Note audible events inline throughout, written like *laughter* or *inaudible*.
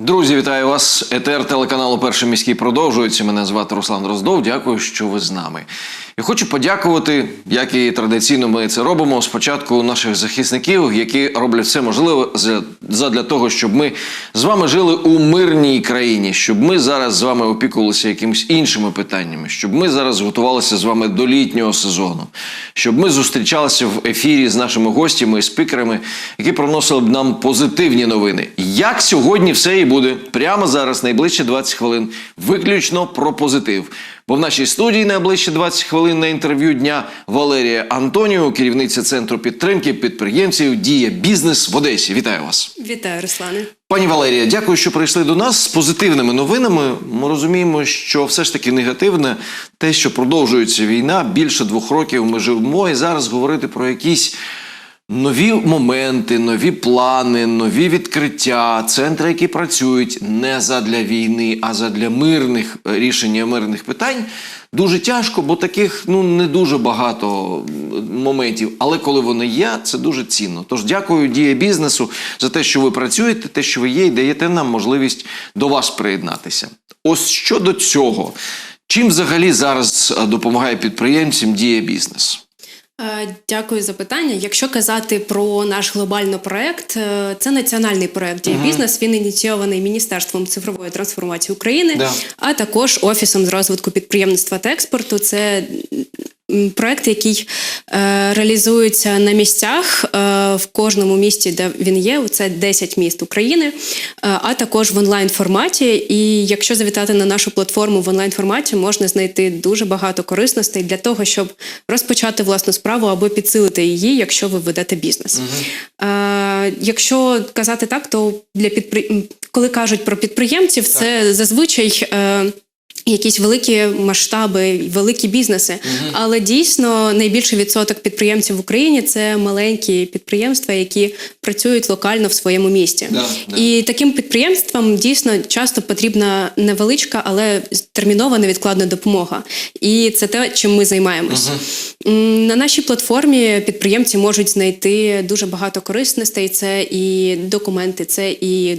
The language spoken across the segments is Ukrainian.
Друзі, вітаю вас. ЕТР телеканалу Перший міський продовжується. Мене звати Руслан Роздов. Дякую, що ви з нами. І хочу подякувати, як і традиційно ми це робимо. Спочатку наших захисників, які роблять все можливе за- задля того, щоб ми з вами жили у мирній країні, щоб ми зараз з вами опікувалися якимись іншими питаннями, щоб ми зараз готувалися з вами до літнього сезону, щоб ми зустрічалися в ефірі з нашими гостями і спікерами, які приносили б нам позитивні новини. Як сьогодні все і буде прямо зараз, найближчі 20 хвилин, виключно про позитив. Бо в нашій студії найближчі 20 хвилин на інтерв'ю дня Валерія Антоніо, керівниця центру підтримки підприємців Дія Бізнес в Одесі. Вітаю вас. Вітаю, Руслане. Пані Валерія, дякую, що прийшли до нас з позитивними новинами. Ми розуміємо, що все ж таки негативне те, що продовжується війна. Більше двох років ми живемо, і зараз говорити про якісь нові моменти, нові плани, нові відкриття, центри, які працюють не задля війни, а задля мирних е, рішення мирних питань. Дуже тяжко, бо таких ну не дуже багато моментів. Але коли вони є, це дуже цінно. Тож дякую дія бізнесу за те, що ви працюєте, те, що ви є, і даєте нам можливість до вас приєднатися. Ось щодо цього, чим взагалі зараз е, допомагає підприємцям дія бізнес? Е, Дякую за питання. Якщо казати про наш глобальний проект, е, це національний проект «Дія бізнес. Він ініційований Міністерством цифрової трансформації України, Да. а також Офісом з розвитку підприємництва та експорту. Це проект, який е, реалізується на місцях е, в кожному місті, де він є. Це 10 міст України, е, а також в онлайн форматі. І якщо завітати на нашу платформу в онлайн форматі, можна знайти дуже багато корисностей для того, щоб розпочати власну справу або підсилити її, якщо ви ведете бізнес. Е, якщо казати так, то для підпри... м, коли кажуть про підприємців, це зазвичай. Якісь великі масштаби, великі бізнеси, але дійсно найбільший відсоток підприємців в Україні це маленькі підприємства, які працюють локально в своєму місті. Да, да. І таким підприємствам дійсно часто потрібна невеличка, але термінова невідкладна допомога. І це те, чим ми займаємося. М, На нашій платформі підприємці можуть знайти дуже багато корисностей. Це і документи, це і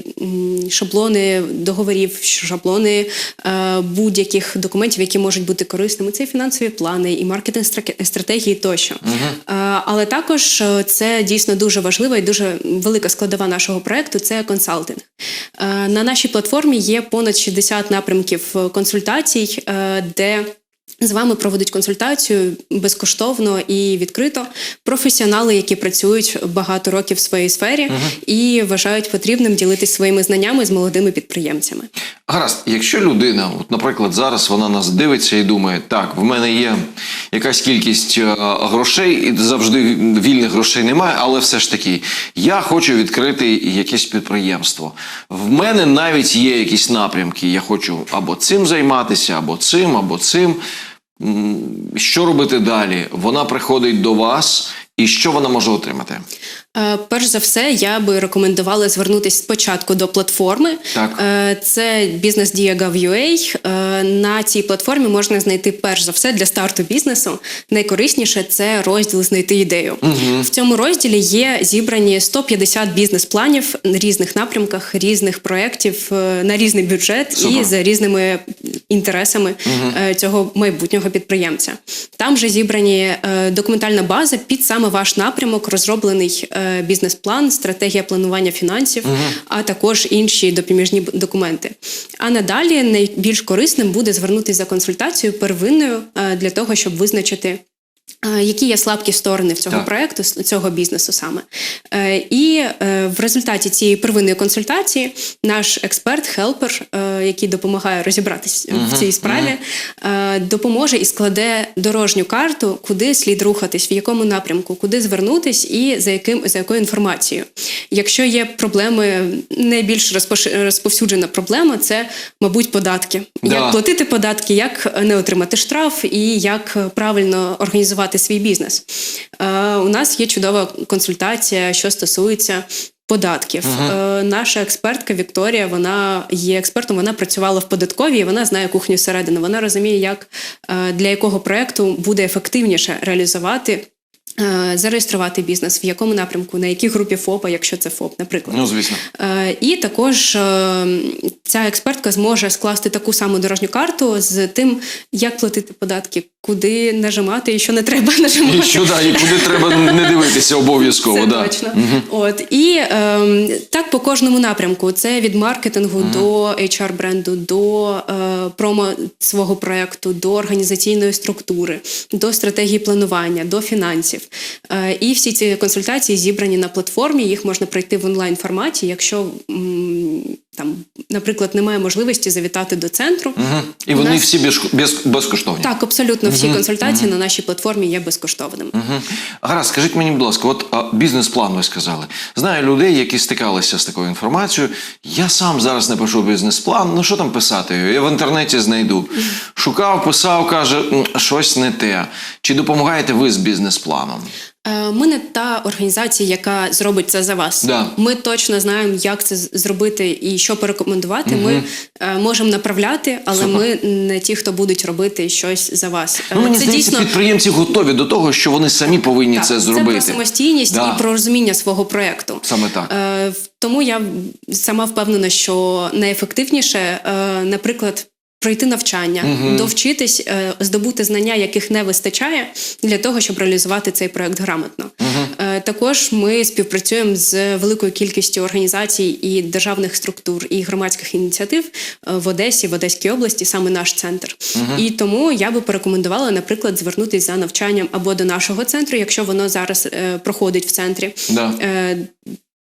шаблони договорів, шаблони е, будь-яких документів, які можуть бути корисними. Це і фінансові плани, і маркетинг стратегії тощо. Е, Але також е, це дійсно дуже важлива і дуже велика складова нашого проекту це консалтинг. Е, На нашій платформі є понад 60 напрямків консультацій, де з вами проведуть консультацію безкоштовно і відкрито професіонали, які працюють багато років в своїй сфері і вважають потрібним ділитись своїми знаннями з молодими підприємцями. Гаразд, якщо людина, от, наприклад, зараз вона нас дивиться і думає, так, в мене є якась кількість е, грошей, і завжди вільних грошей немає, але все ж таки, я хочу відкрити якесь підприємство. В мене навіть є якісь напрямки. Я хочу або цим займатися, або цим, або цим. Що робити далі? Вона приходить до вас, і що вона може отримати? Е, Перш за все, я би рекомендувала звернутися спочатку до платформи. Так. Е, Це businessdia.gov.ua. Е, На цій платформі можна знайти перш за все для старту бізнесу. Найкорисніше це розділ знайти ідею. В цьому розділі є зібрані 150 бізнес-планів на різних напрямках, різних проєктів на різний бюджет Супер. і за різними інтересами е, цього майбутнього підприємця. Там вже зібрані документальна база під саме ваш напрямок, розроблений бізнес-план, стратегія планування фінансів, а також інші допоміжні документи. А надалі найбільш корисним буде звернутися за консультацією первинною е, для того, щоб визначити. Е, Які є слабкі сторони в цього Так. проекту, цього бізнесу саме. Е, І е, в результаті цієї первинної консультації наш експерт, хелпер, який допомагає розібратись в цій справі, е, допоможе і складе дорожню карту, куди слід рухатись, в якому напрямку, куди звернутись і за яким за якою інформацією. Якщо є проблеми, найбільш розповсюджена проблема це, мабуть, податки. Да. Як платити податки, як не отримати штраф і як правильно організувати свій бізнес. Е, у нас є чудова консультація, що стосується. Податків Е, наша експертка Вікторія, вона є експертом. Вона працювала в податковій, вона знає кухню всередину. Вона розуміє, як е, для якого проекту буде ефективніше реалізувати зареєструвати бізнес, в якому напрямку, на якій групі ФОПа, якщо це ФОП, наприклад. Ну, звісно. Е, І також е, ця експертка зможе скласти таку саму дорожню карту з тим, як платити податки, куди нажимати і що не треба *laughs* нажимати. І що да, і куди треба не дивитися обов'язково. Це да. точно. От і ем, так по кожному напрямку. Це від маркетингу до HR бренду, до е, промо свого проекту, до організаційної структури, до стратегії планування, до фінансів. Е, і всі ці консультації зібрані на платформі. Їх можна пройти в онлайн форматі, якщо там, наприклад, немає можливості завітати до центру. Мгм. І вони нас- всі без, без, безкоштовні. Так, абсолютно всі консультації на нашій платформі є безкоштовними. Мгм. Гаразд, скажіть мені, будь ласка, от бізнес-план ви сказали. Знаю людей, які стикалися з такою інформацією. Я сам зараз напишу бізнес-план. Ну що там писати? Я в інтернеті знайду. Шукав, писав, каже, щось не те. Чи допомагаєте ви з бізнес-планом? Е, Ми не та організація, яка зробить це за вас. Да. Ми точно знаємо, як це зробити і що порекомендувати. Ми е, можемо направляти, але Супер. ми не ті, хто будуть робити щось за вас. Е, Ну, мені це здається, дійсно підприємці готові до того, що вони самі повинні так, це зробити. про самостійність Да. і про розуміння свого проекту. Саме так. Е, Тому я сама впевнена, що найефективніше, е, наприклад. Пройти навчання, довчитись, е, здобути знання, яких не вистачає для того, щоб реалізувати цей проект грамотно. Е, Також ми співпрацюємо з великою кількістю організацій і державних структур і громадських ініціатив е, в Одесі, в Одеській області, саме наш центр. І тому я би порекомендувала, наприклад, звернутися за навчанням або до нашого центру, якщо воно зараз е, проходить в центрі. Да.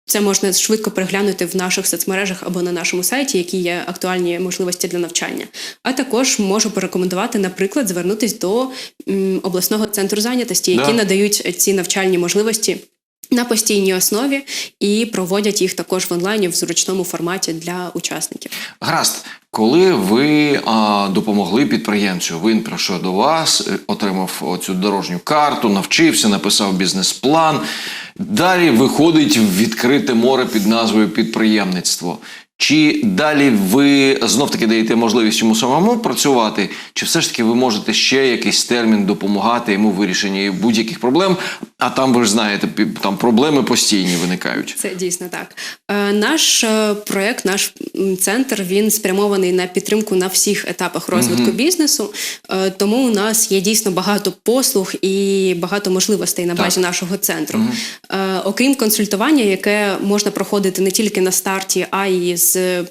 Це можна швидко переглянути в наших соцмережах або на нашому сайті, які є актуальні можливості для навчання. А також можу порекомендувати, наприклад, звернутися до обласного центру зайнятості, які Да. надають ці навчальні можливості. На постійній основі і проводять їх також в онлайні в зручному форматі для учасників. Гаразд, коли ви а, допомогли підприємцю, він прийшов до вас, е, отримав цю дорожню карту, навчився, написав бізнес-план. Далі виходить в відкрите море під назвою підприємництво. Чи далі ви знов таки даєте можливість йому самому працювати, чи все ж таки ви можете ще якийсь термін допомагати йому в вирішенні будь-яких проблем? А там ви ж знаєте, там проблеми постійні виникають. Це дійсно так. Е, Наш е, проект, наш центр, він спрямований на підтримку на всіх етапах розвитку бізнесу. Е, Тому у нас є дійсно багато послуг і багато можливостей на базі нашого центру. Е, Окрім консультування, яке можна проходити не тільки на старті, а й з з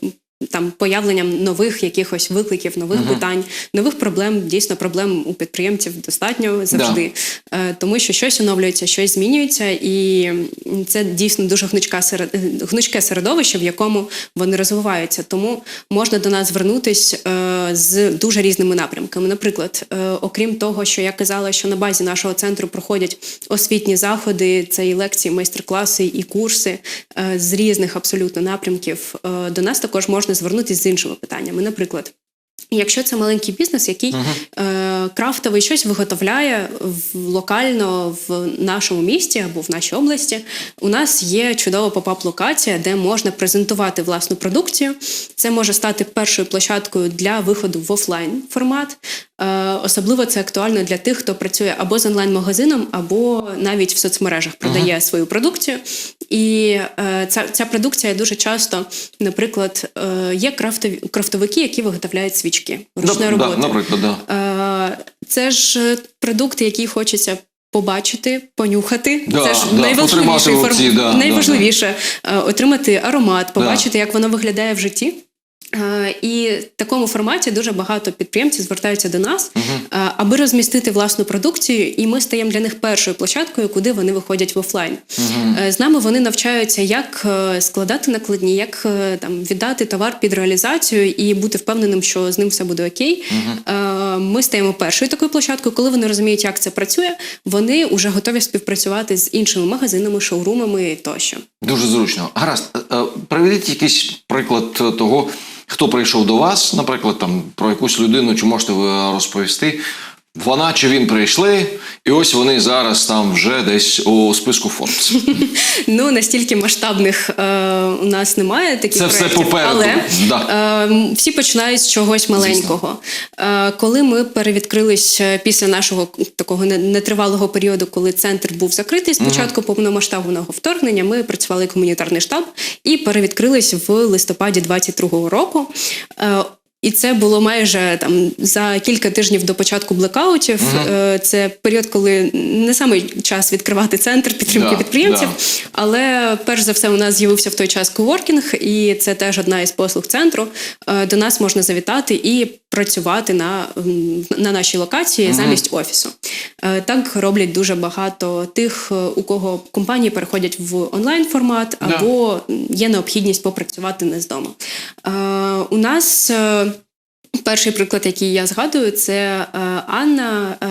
там появленням нових якихось викликів, нових питань, нових проблем. Дійсно, проблем у підприємців достатньо завжди, Е, тому що щось оновлюється, щось змінюється, і це дійсно дуже гнучка серед... гнучке середовище, в якому вони розвиваються. Тому можна до нас звернутись е, з дуже різними напрямками. Наприклад, е, окрім того, що я казала, що на базі нашого центру проходять освітні заходи, це і лекції, майстер-класи, і курси з різних абсолютно напрямків. До нас також можна звернутися з іншими питаннями. Наприклад. Якщо це маленький бізнес, який е, крафтовий щось виготовляє в, локально в нашому місті або в нашій області, у нас є чудова попап-локація, де можна презентувати власну продукцію. Це може стати першою площадкою для виходу в офлайн формат. Е, особливо це актуально для тих, хто працює або з онлайн-магазином, або навіть в соцмережах продає свою продукцію. І е, ця, ця продукція дуже часто, наприклад, е, є крафтові крафтовики, які виготовляють свічки ручної Да, да, наприклад, да. Це ж продукт, який хочеться. Побачити, понюхати, Да, це ж да, в руці, да, да, найважливіше Е, отримати аромат, побачити, як воно виглядає в житті. Е, І в такому форматі дуже багато підприємців звертаються до нас, е, аби розмістити власну продукцію, і ми стаємо для них першою площадкою, куди вони виходять в офлайн. Е, З нами вони навчаються, як складати накладні, як там віддати товар під реалізацію і бути впевненим, що з ним все буде окей. Е, Ми стаємо першою такою площадкою. Коли вони розуміють, як це працює, вони вже готові співпрацювати з іншими магазинами, шоурумами тощо. Дуже зручно. Гаразд, приведіть якийсь приклад того, хто прийшов до вас, наприклад, там про якусь людину, чи можете ви розповісти, Вона чи він прийшли, і ось вони зараз там вже десь у списку Forbes. *laughs* Ну настільки масштабних е, у нас немає таких Це все попереду, але да. е, всі починають з чогось маленького. Е, коли ми перевідкрились е, після нашого такого нетривалого періоду, коли центр був закритий, спочатку повномасштабного вторгнення, ми працювали як гуманітарний штаб і перевідкрились в листопаді 22-го року. Е, і це було майже там за кілька тижнів до початку блекаутів. Е, Це період, коли не самий час відкривати центр підтримки Да, підприємців. да. Але перш за все, у нас з'явився в той час коворкінг, і це теж одна із послуг центру. Е, До нас можна завітати і працювати на, на нашій локації замість офісу. Е, Так роблять дуже багато тих, у кого компанії переходять в онлайн формат Да. або є необхідність попрацювати не з дому. У нас. Перший приклад, який я згадую, це е, Анна, е,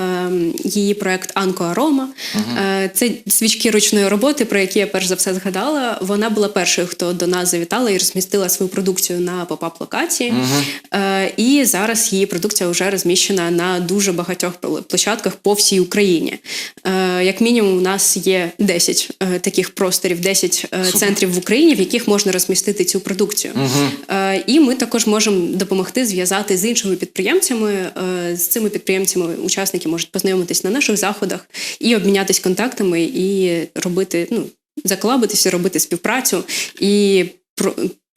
її проект Анко Арома. Е, це свічки ручної роботи, про які я перш за все згадала. Вона була першою, хто до нас завітала і розмістила свою продукцію на попап локації. Е, і зараз її продукція вже розміщена на дуже багатьох пл- площадках по всій Україні. Е, як мінімум, у нас є 10 е, таких просторів, 10 е, Супер. центрів в Україні, в яких можна розмістити цю продукцію. Е, І ми також можемо допомогти зв'язати з іншими підприємцями. З цими підприємцями учасники можуть познайомитись на наших заходах і обмінятись контактами, і робити, ну, заклабитися, робити співпрацю і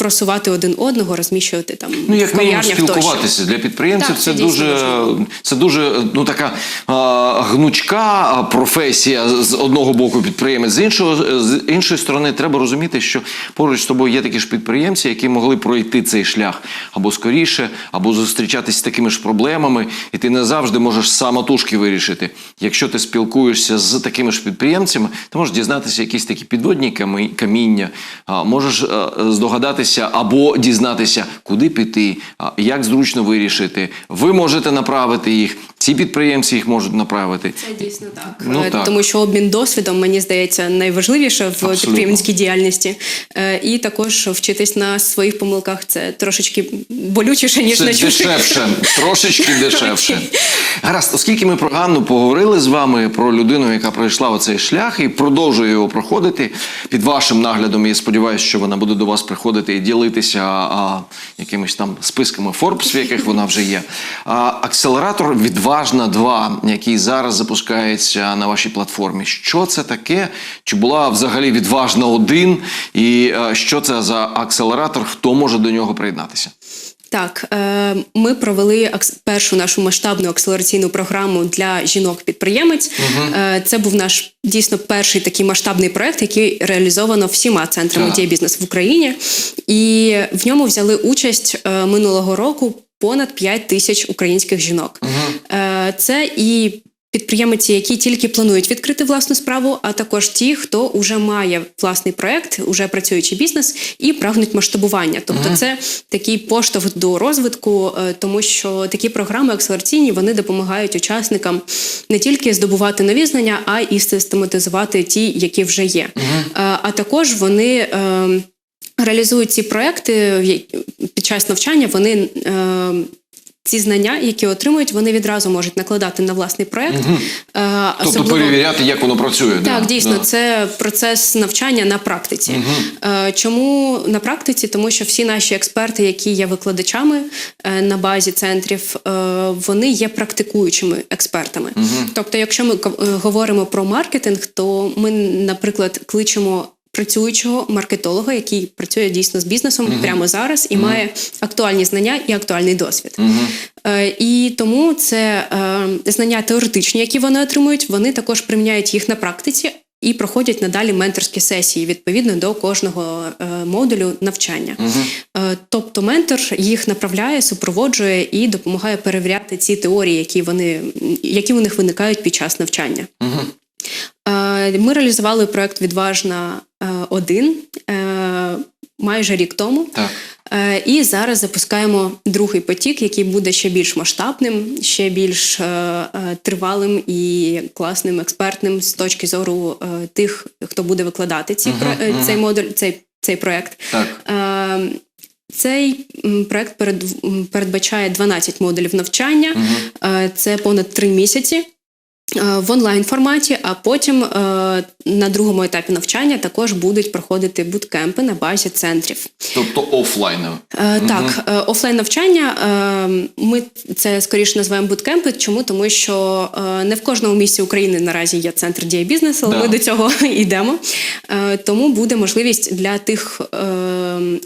просувати один одного, розміщувати там Ну, як мінімум, кав'ярнях тощо. спілкуватися для підприємців. Так, це, це дуже, важливо. це дуже ну така а, гнучка професія з одного боку підприємець. З іншого з іншої сторони, треба розуміти, що поруч з тобою є такі ж підприємці, які могли пройти цей шлях або скоріше, або зустрічатися з такими ж проблемами, і ти не завжди можеш самотужки вирішити. Якщо ти спілкуєшся з такими ж підприємцями, ти можеш дізнатися якісь такі підводні камі- каміння, можеш е, здогадатися або дізнатися, куди піти, як зручно вирішити. Ви можете направити їх, ці підприємці їх можуть направити. Це дійсно так. Ну, Е, так. Тому що обмін досвідом, мені здається, найважливіше в Абсолютно. підприємницькій діяльності. Е, І також вчитись на своїх помилках це трошечки болючіше, ніж Це на чужих. дешевше, трошечки *laughs* дешевше. Гаразд, оскільки ми про Ганну поговорили з вами про людину, яка пройшла оцей шлях і продовжує його проходити під вашим наглядом. Я сподіваюся, що вона буде до вас приходити і ділитися а, якимись там списками Forbes, в яких вона вже є. А, акселератор Відважна 2, який зараз запускається на вашій платформі. Що це таке? Чи була взагалі відважна 1? І а, що це за акселератор? Хто може до нього приєднатися? Так, е, ми провели першу нашу масштабну акселераційну програму для жінок-підприємець. Угу. Це був наш дійсно перший такий масштабний проект, який реалізовано всіма центрами Так. дія бізнес в Україні. І в ньому взяли участь е, минулого року понад 5 тисяч українських жінок. Угу. Це і підприємці, які тільки планують відкрити власну справу, а також ті, хто вже має власний проект, уже працюючий бізнес і прагнуть масштабування. Тобто, це такий поштовх до розвитку, е, тому що такі програми акселераційні вони допомагають учасникам не тільки здобувати нові знання, а і систематизувати ті, які вже є. Е, А також вони. е, Реалізують ці проекти під час навчання. Вони е, ці знання, які отримують, вони відразу можуть накладати на власний проект. Е, Тобто перевіряти, як воно працює. так, да, дійсно, да. це процес навчання на практиці. Е, Чому на практиці? Тому що всі наші експерти, які є викладачами е, на базі центрів, вони є практикуючими експертами. Тобто, якщо ми говоримо про маркетинг, то ми, наприклад, кличемо. Працюючого маркетолога, який працює дійсно з бізнесом прямо зараз і має актуальні знання і актуальний досвід. Е, І тому це е, знання теоретичні, які вони отримують, вони також приміняють їх на практиці і проходять надалі менторські сесії відповідно до кожного е, модулю навчання. Е, Тобто ментор їх направляє, супроводжує і допомагає перевіряти ці теорії, які вони які у них виникають під час навчання. Е, Ми реалізували проект Відважна 1 майже рік тому. Так. Е, І зараз запускаємо другий потік, який буде ще більш масштабним, ще більш е, е, тривалим і класним, експертним з точки зору е, тих, хто буде викладати ці, про- е, цей модуль, цей, цей проект. Так. Е, Цей проект перед, передбачає 12 модулів навчання, Е, це понад 3 місяці. Е, В онлайн форматі, а потім е, на другому етапі навчання також будуть проходити буткемпи на базі центрів. Тобто офлайново. Е, Так, е, офлайн навчання ми це скоріше називаємо буткемпи. Чому? Тому що не в кожному місці України наразі є центр дія бізнесу, але Да. ми до цього *laughs* йдемо. Тому буде можливість для тих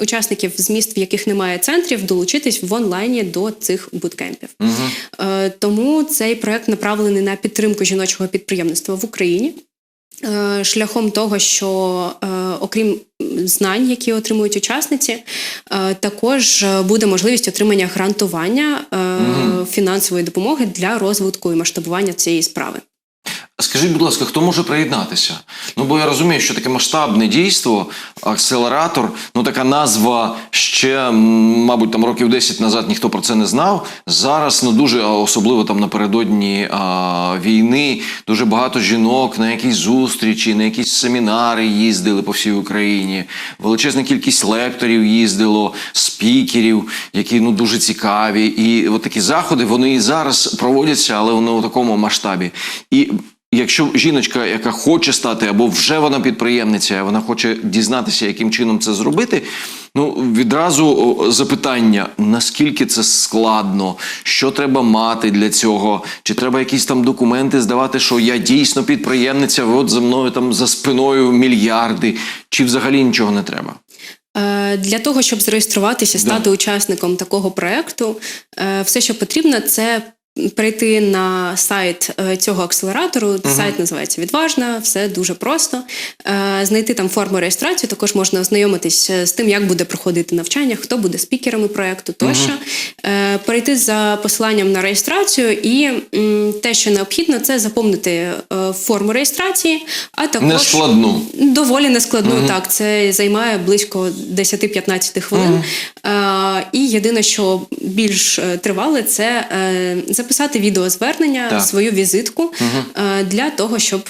учасників з міст, в яких немає центрів, долучитись в онлайні до цих буткемпів. Е, Тому цей проект направлений на підтримку жіночого підприємництва в Україні. Е, Шляхом того, що е, окрім знань, які отримують учасниці, е, також буде можливість отримання грантування угу. фінансової допомоги для розвитку і масштабування цієї справи. Скажіть, будь ласка, хто може приєднатися? Ну бо я розумію, що таке масштабне дійство, акселератор, ну така назва ще, мабуть, там років 10 назад ніхто про це не знав. Зараз ну дуже особливо там напередодні а, війни дуже багато жінок на якісь зустрічі, на якісь семінари їздили по всій Україні. Величезна кількість лекторів їздило, спікерів, які ну дуже цікаві. І от такі заходи вони і зараз проводяться, але вони у такому масштабі. І Якщо жіночка, яка хоче стати, або вже вона підприємниця, вона хоче дізнатися, яким чином це зробити. Ну відразу запитання: наскільки це складно, що треба мати для цього, чи треба якісь там документи здавати, що я дійсно підприємниця, от за мною там за спиною мільярди, чи взагалі нічого не треба? Е, Для того, щоб зареєструватися, стати учасником такого проекту, е, все, що потрібно, це прийти на сайт е, цього акселератору. Сайт називається Відважна, все дуже просто. Е, Знайти там форму реєстрації, також можна ознайомитись е, з тим, як буде проходити навчання, хто буде спікерами проекту тощо. Е, Перейти за посиланням на реєстрацію, і те, що необхідно, це заповнити форму реєстрації, а також Нескладну. Доволі нескладно, так. Це займає близько 10-15 хвилин. Е, і єдине, що більш тривале, це е, записати відеозвернення, Так. свою візитку е, для того, щоб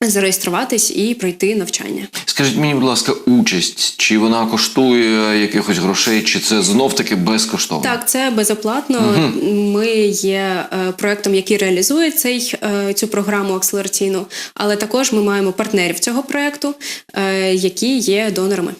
зареєструватись і пройти навчання. Скажіть мені, будь ласка, участь, чи вона коштує якихось грошей, чи це знов таки безкоштовно? Так, це безоплатно. Ми є е, проектом, який реалізує цей, е, цю програму акселераційну, але також ми маємо партнерів цього проекту, які є донорами.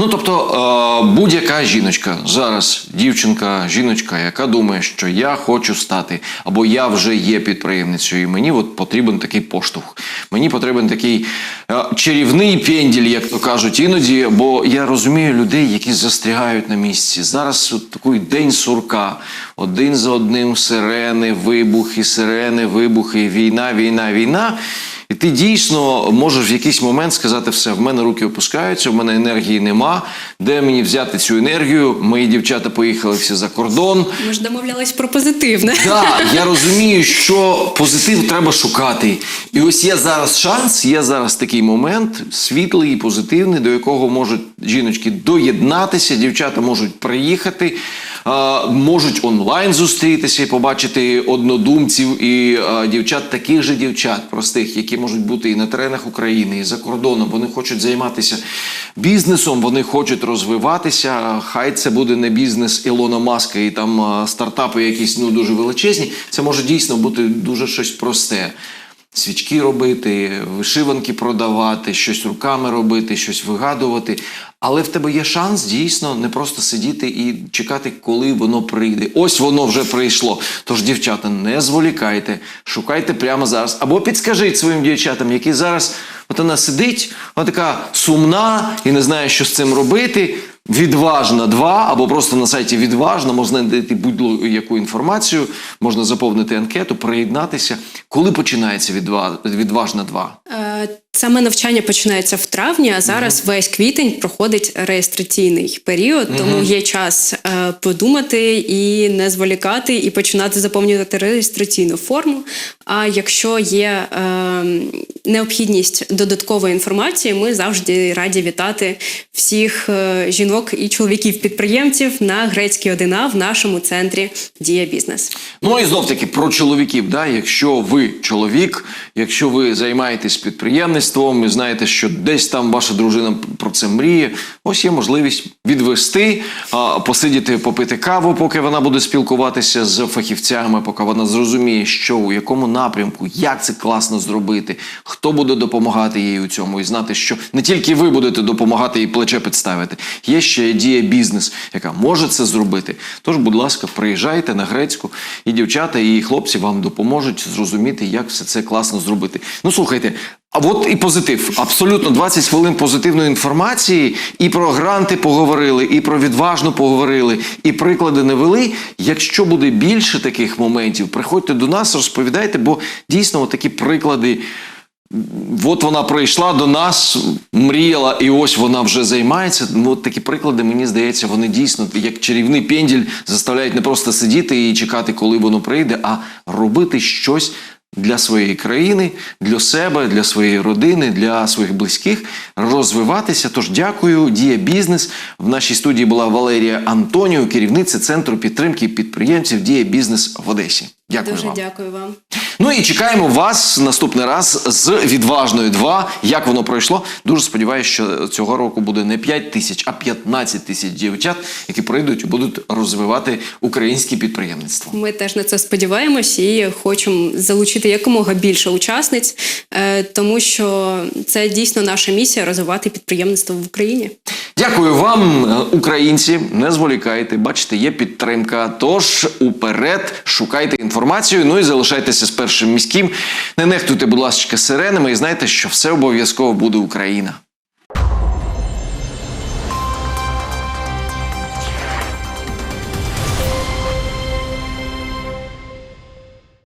Ну тобто е, будь-яка жіночка зараз, дівчинка, жіночка, яка думає, що я хочу стати, або я вже є підприємницею, і мені от потрібен такий поштовх. Мені потрібен такий е, чарівний пенділь, як то кажуть, іноді, бо я розумію людей, які застрягають на місці. Зараз от такий день сурка, один за одним сирени, вибухи, сирени, вибухи, війна, війна, війна. І ти дійсно можеш в якийсь момент сказати все, в мене руки опускаються, в мене енергії нема. Де мені взяти цю енергію? Мої дівчата поїхали всі за кордон. Ми ж домовлялись про позитивне. Так, я розумію, що позитив треба шукати. І ось є зараз шанс, є зараз такий момент, світлий і позитивний, до якого можуть жіночки доєднатися, дівчата можуть приїхати, можуть онлайн зустрітися і побачити однодумців і дівчат, таких же дівчат, простих, які можуть бути і на теренах України, і за кордоном. Вони хочуть займатися бізнесом, вони хочуть розвиватися. Хай це буде не бізнес Ілона Маска і там стартапи якісь ну дуже величезні. Це може дійсно бути дуже щось просте. Свічки робити, вишиванки продавати, щось руками робити, щось вигадувати. Але в тебе є шанс дійсно не просто сидіти і чекати, коли воно прийде. Ось воно вже прийшло. Тож, дівчата, не зволікайте, шукайте прямо зараз. Або підскажіть своїм дівчатам, які зараз от вона сидить, вона така сумна і не знає, що з цим робити. Відважна 2, або просто на сайті відважна можна знайти будь-яку інформацію, можна заповнити анкету, приєднатися. Коли починається відва- відважна 2? Саме навчання починається в травні, а зараз весь квітень проходить реєстраційний період, тому є час е, подумати і не зволікати, і починати заповнювати реєстраційну форму. А якщо є е, необхідність додаткової інформації, ми завжди раді вітати всіх е, жінок і чоловіків-підприємців на грецькій 1А в нашому центрі Дія Бізнес. Ну і знов таки про чоловіків. Да? Якщо ви чоловік, якщо ви займаєтесь підприємництвом, підприємництвом, і знаєте, що десь там ваша дружина про це мріє. Ось є можливість відвести, посидіти, попити каву, поки вона буде спілкуватися з фахівцями, поки вона зрозуміє, що у якому напрямку, як це класно зробити, хто буде допомагати їй у цьому, і знати, що не тільки ви будете допомагати їй плече підставити. Є ще дія бізнес, яка може це зробити. Тож, будь ласка, приїжджайте на грецьку, і дівчата, і хлопці вам допоможуть зрозуміти, як все це класно зробити. Ну слухайте. А от і позитив. Абсолютно 20 хвилин позитивної інформації. І про гранти поговорили, і про відважно поговорили, і приклади навели. Якщо буде більше таких моментів, приходьте до нас, розповідайте, бо дійсно такі приклади. От вона прийшла до нас, мріяла, і ось вона вже займається. Ну, от такі приклади, мені здається, вони дійсно як чарівний пенділь заставляють не просто сидіти і чекати, коли воно прийде, а робити щось для своєї країни, для себе, для своєї родини, для своїх близьких, розвиватися. Тож дякую. Дія бізнес. В нашій студії була Валерія Антоніо, керівниця центру підтримки підприємців Дія бізнес в Одесі. Дякую Дуже вам. дякую вам. Ну і чекаємо вас наступний раз з відважною 2. Як воно пройшло? Дуже сподіваюся, що цього року буде не 5 тисяч, а 15 тисяч дівчат, які прийдуть і будуть розвивати українське підприємництво. Ми теж на це сподіваємось і хочемо залучити якомога більше учасниць, е, тому що це дійсно наша місія розвивати підприємництво в Україні. Дякую вам, е, українці. Не зволікайте, бачите, є підтримка. Тож уперед шукайте інформацію. Ну і залишайтеся з першим міським. Не нехтуйте, будь ласка, сиренами, і знайте, що все обов'язково буде Україна.